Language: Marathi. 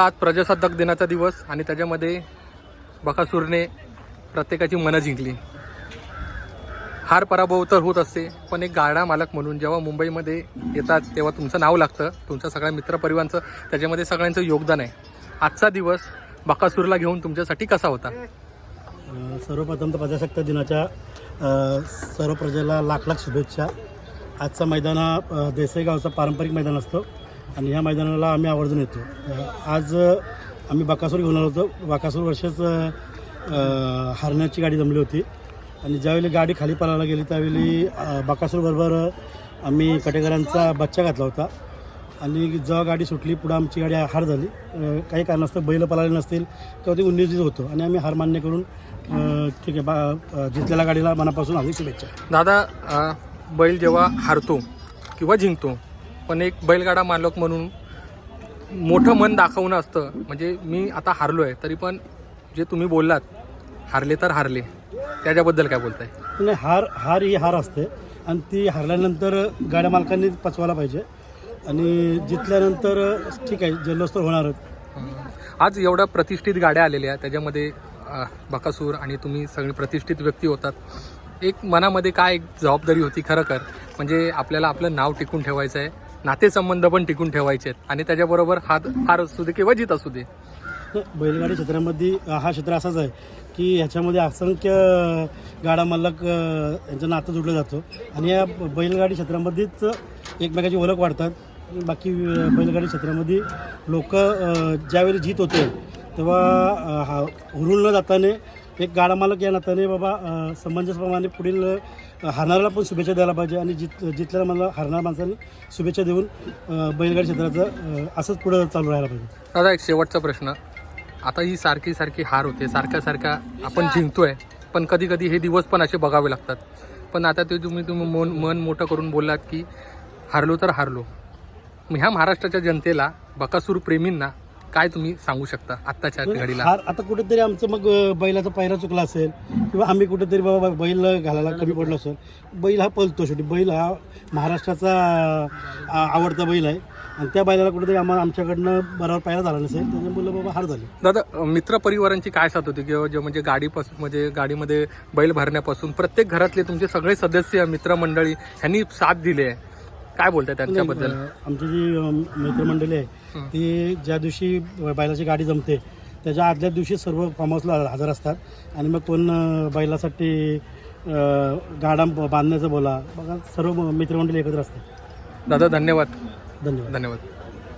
आज प्रजासत्ताक दिनाचा दिवस आणि त्याच्यामध्ये बकासूरने प्रत्येकाची मनं जिंकली. हार पराभव तर होत असते पण एक गाडा मालक म्हणून जेव्हा मुंबईमध्ये येतात तेव्हा तुमचं नाव लागतं तुमच्या सगळ्या मित्रपरिवारांचं त्याच्यामध्ये सगळ्यांचं योगदान आहे. आजचा दिवस बकासूरला घेऊन तुमच्यासाठी कसा होता? अ, सर्वप्रथम तर प्रजासत्ताक दिनाच्या अ, सर्व प्रजेला लाख लाख शुभेच्छा. आजचा मैदान हा अ, देसाई गावचा पारंपरिक मैदान असतो. आणि ह्या मैदानाला आम्ही आवर्जून येतो. आज आम्ही बाकासूर घेऊन आलो होतो. बाकासूर वर्षच हरण्याची गाडी जमली होती. आणि ज्यावेळी गाडी खाली पळायला गेली त्यावेळी बाकासूरबरोबर आम्ही कटेकरांचा बच्चा घातला होता. आणि जेव्हा गाडी सुटली पुढं आमची गाडी हार झाली. काही कारणास्तव बैल पळाले नसतील तेव्हा ते उन्नीस होतो. आणि आम्ही हार मान्य करून ठीक आहे बा जिंकलेल्या गाडीला मनापासून आम्ही शुभेच्छा. दादा बैल जेव्हा हारतो किंवा जिंकतो पण एक बैलगाडा मालक म्हणून मोठं मन दाखवणं असतं. म्हणजे मी आता हारलो आहे तरी पण जे तुम्ही बोललात हारले तर हारले. त्याच्याबद्दल काय बोलताय? नाही हार हार ही हार असते. आणि ती हारल्यानंतर गाड्या मालकांनी पचवायला पाहिजे. आणि जिंकल्यानंतर ठीक आहे जल्लोष तर होणारच. आज एवढ्या प्रतिष्ठित गाड्या आलेल्या त्याच्यामध्ये अं, बकासूर आणि तुम्ही सगळी प्रतिष्ठित व्यक्ती होतात. एक मनामध्ये काय एक जबाबदारी होती खरं कर म्हणजे आपल्याला आपलं नाव टिकून ठेवायचं आहे नातेसंबंध पण टिकून ठेवायचे आहेत. आणि त्याच्याबरोबर हात हार असू दे किंवा जीत असू दे. बैलगाडी क्षेत्रामध्ये हा क्षेत्र असाच आहे की ह्याच्यामध्ये असंख्य गाडा मालक यांचं नातं जोडलं जातं. आणि या बैलगाडी क्षेत्रामध्येच एकमेकाची ओळख वाढतात. बाकी बैलगाडी क्षेत्रामध्ये लोक ज्यावेळी जीत होते तेव्हा हा हुरून न जाताने एक गाडा मालक या नात्याने बाबा समंजसप्रमाणे पुढील हरणाऱ्याला हारणाऱ्याला पण शुभेच्छा द्यायला पाहिजे आणि जित जितल्या मला हारणाऱ्या माणसांनी शुभेच्छा देऊन बैलगाडी क्षेत्राचं असंच पुढं चालू राहायला पाहिजे. दादा एक शेवटचा प्रश्न. आता ही सारखी सारखी हार होते सारख्या सारख्या आपण जिंकतोय पण कधी कधी हे दिवस पण असे बघावे लागतात. पण आता ते तुम्ही तुम्ही मन मन मोठं करून बोललात की हारलो तर हारलो. ह्या महाराष्ट्राच्या जनतेला बकासूर प्रेमींना काय तुम्ही सांगू शकता आत्ताच्या घडीला? हार आता कुठेतरी आमचं मग अं, बैलाचा पायरा चुकला असेल किंवा आम्ही कुठेतरी बाबा बैल घालायला कमी पडलो असेल बैल हा पळतो शेवटी. बैल हा महाराष्ट्राचा आवडता बैल आहे. आणि त्या बैलाला कुठेतरी आम्हाला आमच्याकडनं बरोबर पायरा झाला नसेल त्याच्यामुळे बाबा हार झाली. दादा मित्र परिवारांची काय साथ होती? किंवा जे म्हणजे गाडीपासून म्हणजे गाडीमध्ये बैल भरण्यापासून प्रत्येक घरातले तुमचे सगळे सदस्य मित्रमंडळी ह्यांनी साथ दिली आहे. काय बोलताय त्यांच्याबद्दल? आमची जी मित्रमंडळी आहे. ती ज्या दिवशी बैलाची गाडी जमते त्याच्या आदल्या दिवशी सर्व फार्म हाऊसला हजर असतात. आणि मग कोण बैलासाठी गाडा बांधण्याचं बोला बघा सर्व मित्रमंडळी एकत्र असतात. दादा धन्यवाद. धन्यवाद. धन्यवाद.